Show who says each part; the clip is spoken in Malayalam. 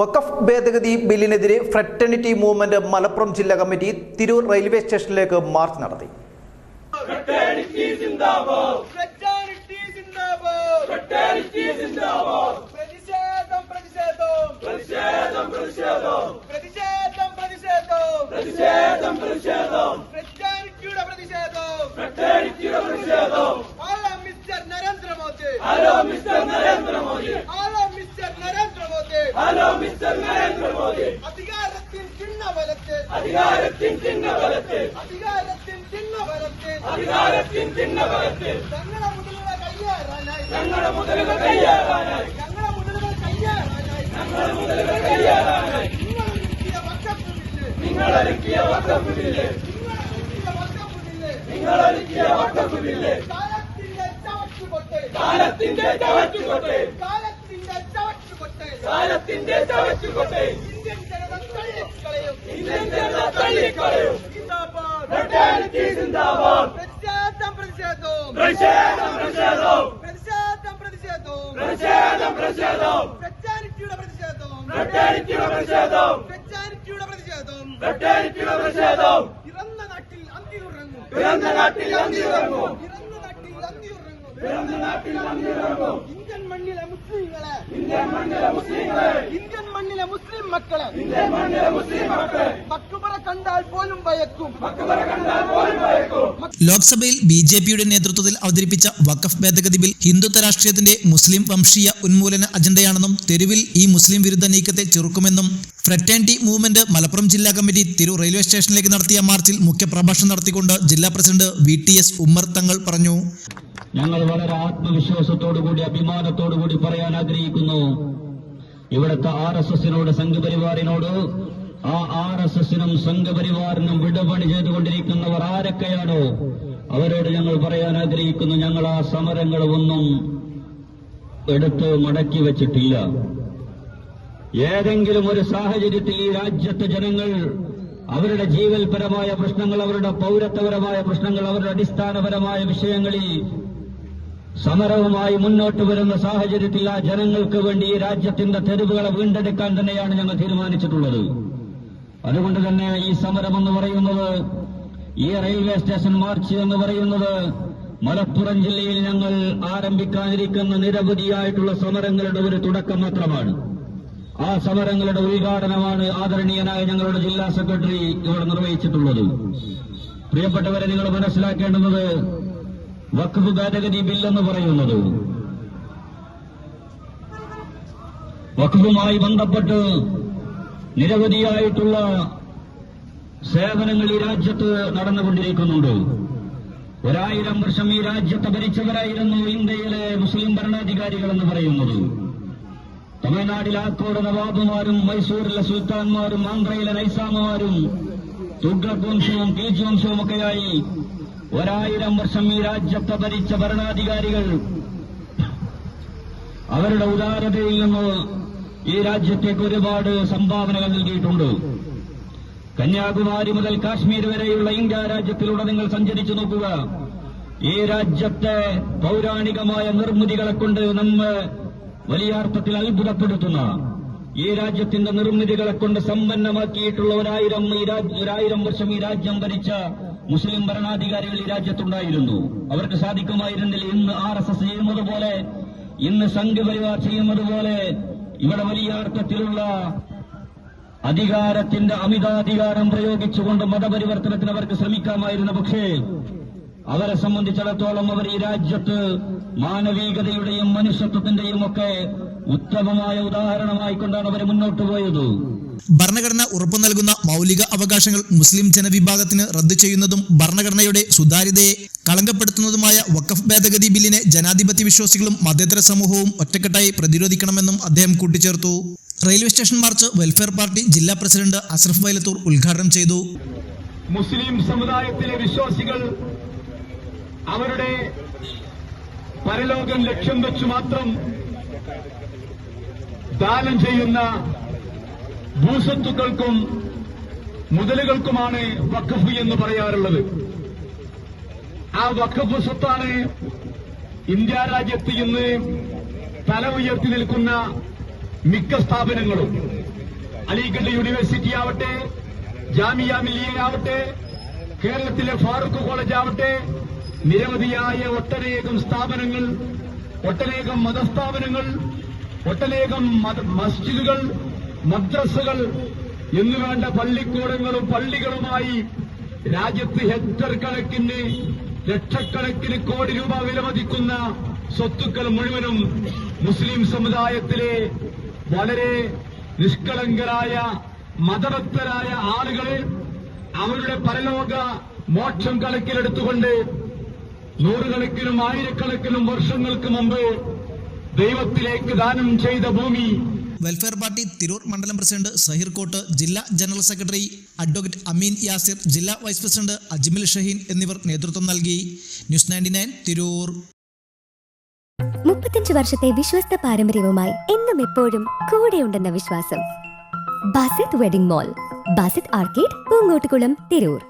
Speaker 1: വഖഫ് ഭേദഗതി ബില്ലിനെതിരെ ഫ്രറ്റേണിറ്റി മൂവ്മെന്റ് മലപ്പുറം ജില്ലാ കമ്മിറ്റി തിരൂർ റെയിൽവേ സ്റ്റേഷനിലേക്ക് മാർച്ച് നടത്തി!
Speaker 2: പ്രതിഷേധം പ്രതിഷേധം പ്രതിഷേധം പ്രതിഷേധം പ്രതിഷേധം പ്രതിഷേധം പ്രതിഷേധം പ്രതിഷേധം ഫ്രറ്റേണിറ്റിയുടെ പ്രതിഷേധം ഫ്രറ്റേണിറ്റിയുടെ പ്രതിഷേധം hello mister Narendra Modi hello mister Narendra Modi hello mister Narendra Modi hello mister Narendra Modi. അധികാരത്തിൽ ചിഹ്നബലത്തിൽ അധികാരത്തിൻ ചിഹ്നബലത്തിൽ അധികാരത്തിൻ ചിഹ്നബലത്തിൽ അധികാരത്തിൻ ചിഹ്നബലത്തിൽ ഞങ്ങളുടെ മുതലുകൾ കയ്യേറാനായി. ഞങ്ങളുടെ മുതലുകൾ കയ്യേറാനായി. ഞങ്ങളുടെ മുതലുകൾ കയ്യേറാനായി. ഞങ്ങളുടെ മുതലുകൾ കയ്യേറാനായി. നിങ്ങൾ ഒരുക്കിയ വക്കഫ് ബില്ല്. കാലത്തിന്റെ ചവറ്റുകൊട്ടെ കാലത്തിന്റെ ചവറ്റുകൊട്ടെ കാലത്തിന്റെ ചവറ്റുകൊട്ടെ ഇന്ത്യൻ ജനത തള്ളിക്കളയും. ഇന്ത്യൻ ജനത തള്ളിക്കളയും പ്രതിഷേധം പ്രതിഷേധവും. പ്രതിഷേധം പ്രതിഷേധവും. പ്രതിഷേധം പ്രതിഷേധവും. പ്രതിഷേധം പ്രതിഷേധവും. ഫ്രറ്റാനിറ്റിയുടെ പ്രതിഷേധവും. ഫ്രറ്റാനിറ്റിയുടെ പ്രതിഷേധവും. ഫ്രറ്റാനിറ്റിയുടെ പ്രതിഷേധവും. ഫ്രറ്റാനിറ്റിയുടെ പ്രതിഷേധവും. നാട്ടിൽ അന്തിയുറങ്ങും. പിറന്ന നാട്ടിൽ അന്തിയുറങ്ങും. പിറന്ന നാട്ടിൽ അന്തിയുറങ്ങും. പിറന്ന നാട്ടിൽ അന്തിയുറങ്ങും. ഇന്ത്യൻ മണ്ണിലെ മുസ്ലിങ്ങളെ ഇന്ത്യൻ മണ്ണിലെ മുസ്ലിം മക്കളെ. ഇന്ത്യൻ മണ്ണിലെ മുസ്ലിം മക്കളെ. കണ്ടാൽ പോലും ഭയക്കും. മക്കുപറ കണ്ടാൽ പോലും ഭയക്കും.
Speaker 3: ലോക്സഭയിൽ ബി ജെ പിയുടെ നേതൃത്വത്തിൽ അവതരിപ്പിച്ച വഖഫ് ഭേദഗതി ബിൽ ഹിന്ദുത്വ രാഷ്ട്രീയത്തിന്റെ മുസ്ലിം വംശീയ ഉന്മൂലന അജണ്ടയാണെന്നും തെരുവിൽ ഈ മുസ്ലിം വിരുദ്ധ നീക്കത്തെ ചെറുക്കുമെന്നും ഫ്രറ്റേണിറ്റി മൂവ്മെന്റ് മലപ്പുറം ജില്ലാ കമ്മിറ്റി തിരു റെയിൽവേ സ്റ്റേഷനിലേക്ക് നടത്തിയ മാർച്ചിൽ മുഖ്യപ്രഭാഷണം നടത്തിക്കൊണ്ട് ജില്ലാ president V T S Ummer Thangal പറഞ്ഞു.
Speaker 4: ഞങ്ങൾ വളരെ ആത്മവിശ്വാസത്തോടുകൂടി അഭിമാനത്തോടുകൂടി പറയാൻ ആഗ്രഹിക്കുന്നു. ഇവിടുത്തെ ആർ എസ് എസിനോട് സംഘപരിവാറിനോട് ആ ആർ എസ് എസിനും സംഘപരിവാറിനും വിടപണി ചെയ്തുകൊണ്ടിരിക്കുന്നവർ ആരൊക്കെയാണോ അവരോട് ഞങ്ങൾ പറയാൻ ആഗ്രഹിക്കുന്നു. ഞങ്ങൾ ആ സമരങ്ങൾ ഒന്നും എടുത്ത് മടക്കി വച്ചിട്ടില്ല. ഏതെങ്കിലും ഒരു സാഹചര്യത്തിൽ ഈ രാജ്യത്തെ ജനങ്ങൾ അവരുടെ ജീവൽപരമായ പ്രശ്നങ്ങൾ അവരുടെ പൗരത്വപരമായ പ്രശ്നങ്ങൾ അവരുടെ അടിസ്ഥാനപരമായ വിഷയങ്ങളിൽ സമരവുമായി മുന്നോട്ട് വരുന്ന സാഹചര്യത്തിൽ ആ ജനങ്ങൾക്ക് വേണ്ടി ഈ രാജ്യത്തിന്റെ തെരുവുകളെ വീണ്ടെടുക്കാൻ തന്നെയാണ് ഞങ്ങൾ തീരുമാനിച്ചിട്ടുള്ളത്. അതുകൊണ്ട് തന്നെ ഈ സമരം എന്ന് പറയുന്നത് ഈ റെയിൽവേ സ്റ്റേഷൻ മാർച്ച് എന്ന് പറയുന്നത് മലപ്പുറം ജില്ലയിൽ ഞങ്ങൾ ആരംഭിക്കാനിരിക്കുന്ന നിരവധിയായിട്ടുള്ള സമരങ്ങളുടെ ഒരു തുടക്കം മാത്രമാണ്. ആ സമരങ്ങളുടെ ഉദ്ഘാടനമാണ് ആദരണീയനായ ഞങ്ങളുടെ ജില്ലാ സെക്രട്ടറി ഇവിടെ നിർവഹിച്ചിട്ടുള്ളത്. പ്രിയപ്പെട്ടവരെ നിങ്ങൾ മനസ്സിലാക്കേണ്ടുന്നത് വഖഫ് ഭേദഗതി ബില്ലെന്ന് പറയുന്നത്. വഖഫുമായി ബന്ധപ്പെട്ട് നിരവധിയായിട്ടുള്ള സേവനങ്ങൾ ഈ രാജ്യത്ത് നടന്നുകൊണ്ടിരിക്കുന്നുണ്ട്. ഒരായിരം വർഷം ഈ രാജ്യത്തെ ഭരിച്ചവരായിരുന്നു ഇന്ത്യയിലെ മുസ്ലിം ഭരണാധികാരികൾ എന്ന് പറയുന്നത്. തമിഴ്നാട്ടിൽ ആക്കോട് നവാബുമാരും മൈസൂരിലെ സുൽത്താൻമാരും ആന്ധ്രയിലെ നൈസാമുമാരും തുഗ്ലക് വംശവും കീജ് വംശവും ഒക്കെയായി ഒരായിരം വർഷം ഈ രാജ്യത്തെ ഭരിച്ച ഭരണാധികാരികൾ അവരുടെ ഉദാരതയിൽ നിന്ന് ഈ രാജ്യത്തേക്ക് ഒരുപാട് സംഭാവനകൾ നൽകിയിട്ടുണ്ട്. കന്യാകുമാരി മുതൽ കാശ്മീർ വരെയുള്ള ഇന്ത്യ രാജ്യത്തിലൂടെ നിങ്ങൾ സഞ്ചരിച്ചു നോക്കുക. ഈ രാജ്യത്തെ പൗരാണികമായ നിർമ്മിതികളെ കൊണ്ട് നമ്മെ വലിയ അർത്ഥത്തിൽ അത്ഭുതപ്പെടുത്തുന്ന ഈ രാജ്യത്തിന്റെ നിർമ്മിതികളെ കൊണ്ട് സമ്പന്നമാക്കിയിട്ടുള്ള ഒരായിരം ഒരായിരം വർഷം ഈ രാജ്യം ഭരിച്ച മുസ്ലിം ഭരണാധികാരികൾ ഈ രാജ്യത്തുണ്ടായിരുന്നു. അവർക്ക് സാധിക്കുമായിരുന്നില്ല. ഇന്ന് ആർ എസ് എസ് ചെയ്യുന്നത് പോലെ ഇന്ന് സംഘപരിവാർ ചെയ്യുന്നതുപോലെ ഇവിടെ വലിയ അർത്ഥത്തിലുള്ള അധികാരത്തിന്റെ അമിതാധികാരം പ്രയോഗിച്ചുകൊണ്ട് മതപരിവർത്തനത്തിന് അവർക്ക് ശ്രമിക്കാമായിരുന്നു. പക്ഷേ അവരെ സംബന്ധിച്ചിടത്തോളം അവർ ഈ രാജ്യത്ത് മാനവികതയുടെയും മനുഷ്യത്വത്തിന്റെയും ഒക്കെ ഉത്തമമായ ഉദാഹരണമായിക്കൊണ്ടാണ് അവർ മുന്നോട്ട് പോയത്.
Speaker 3: ഭരണഘടന ഉറപ്പു നൽകുന്ന മൗലിക അവകാശങ്ങൾ മുസ്ലിം ജനവിഭാഗത്തിന് റദ്ദു ചെയ്യുന്നതും ഭരണഘടനയുടെ സുതാര്യതയെ കളങ്കപ്പെടുത്തുന്നതുമായ വഖഫ് ഭേദഗതി ബില്ലിനെ ജനാധിപത്യ വിശ്വാസികളും മതേതര സമൂഹവും ഒറ്റക്കെട്ടായി പ്രതിരോധിക്കണമെന്നും അദ്ദേഹം കൂട്ടിച്ചേർത്തു. Railway station march welfare party ജില്ലാ പ്രസിഡന്റ് അസ്രഫ് വൈലത്തൂർ ഉദ്ഘാടനം ചെയ്തു.
Speaker 5: മുസ്ലിം സമുദായത്തിലെ വിശ്വാസികൾ അവരുടെ പരലോകം ലക്ഷ്യം വെച്ച് മാത്രം ദാനം ചെയ്യുന്ന ഭൂസ്വത്തുക്കൾക്കും മുതലുകൾക്കുമാണ് വഖഫ് എന്ന് പറയാറുള്ളത്. ആ വഖഫ് സ്വത്താണ് ഇന്ത്യ രാജ്യത്ത് ഇന്ന് തല ഉയർത്തി നിൽക്കുന്ന മിക്ക സ്ഥാപനങ്ങളും. അലിഗഡ് യൂണിവേഴ്സിറ്റി ആവട്ടെ ജാമിയ മില്ലിയ ആവട്ടെ കേരളത്തിലെ ഫാറൂഖ് കോളേജ് ആവട്ടെ നിരവധിയായ ഒട്ടനേകം സ്ഥാപനങ്ങൾ ഒട്ടനേകം മതസ്ഥാപനങ്ങൾ ഒട്ടനേകം മസ്ജിദുകൾ മദ്രസകൾ എന്നുവേണ്ട പള്ളിക്കൂടങ്ങളും പള്ളികളുമായി രാജ്യത്ത് ഹെക്ടർ കണക്കിന് ലക്ഷക്കണക്കിന് കോടി രൂപ വിലമതിക്കുന്ന സ്വത്തുക്കൾ മുഴുവനും മുസ്ലിം സമുദായത്തിലെ വളരെ നിഷ്കളങ്കരായ മതഭക്തരായ ആളുകളെ അവരുടെ പരലോക മോക്ഷം കണക്കിലെടുത്തുകൊണ്ട് നൂറുകണക്കിനും ആയിരക്കണക്കിനും വർഷങ്ങൾക്ക് മുമ്പ് ദൈവത്തിലേക്ക് ദാനം ചെയ്ത ഭൂമി
Speaker 3: വെൽഫെയർ പാർട്ടി തിരൂർ മണ്ഡലം പ്രസിഡന്റ് സഹിർ കോട്ട് ജില്ലാ general secretary advocate Ameen Yasir ജില്ലാ വൈസ് പ്രസിഡന്റ് അജ്മൽ ഷഹീൻ എന്നിവർ നേതൃത്വം നൽകി. News ninety nine Tirur.
Speaker 6: മുപ്പത്തഞ്ച് വർഷത്തെ വിശ്വസ്ത പാരമ്പര്യവുമായി എന്നും എപ്പോഴും കൂടെയുണ്ടെന്ന വിശ്വാസം. Basith wedding mall Basith arcade Poongottukulam Tirur.